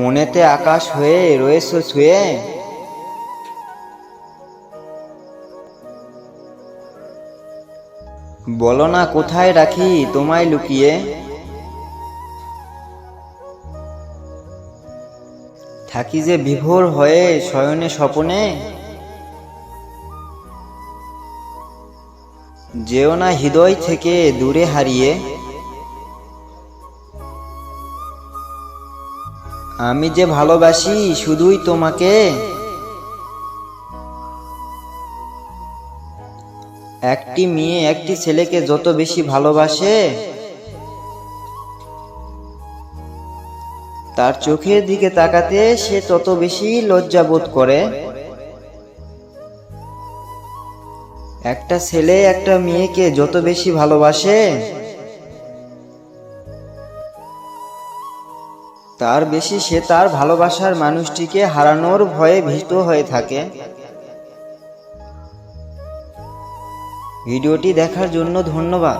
মনেতে আকাশ হয়ে রয়েছো ছুঁয়ে। বলো না, কোথায় রাখি তোমায় লুকিয়ে? থাকি যে বিভোর হয়ে শয়নে স্বপনে। যেও না হৃদয় থেকে দূরে হারিয়ে। আমি যে ভালোবাসি শুধুই তোমাকে। একটি মেয়ে একটি ছেলেকে যত বেশি ভালোবাসে, তার চোখের দিকে তাকাতে সে তত বেশি লজ্জা বোধ করে। একটা ছেলে, একটা মেয়েকে যত বেশি ভালোবাসে, তার বেশি সে তার ভালোবাসার মানুষটিকে হারানোর ভয়ে ভীত হয়ে থাকে। ভিডিওটি দেখার জন্য ধন্যবাদ।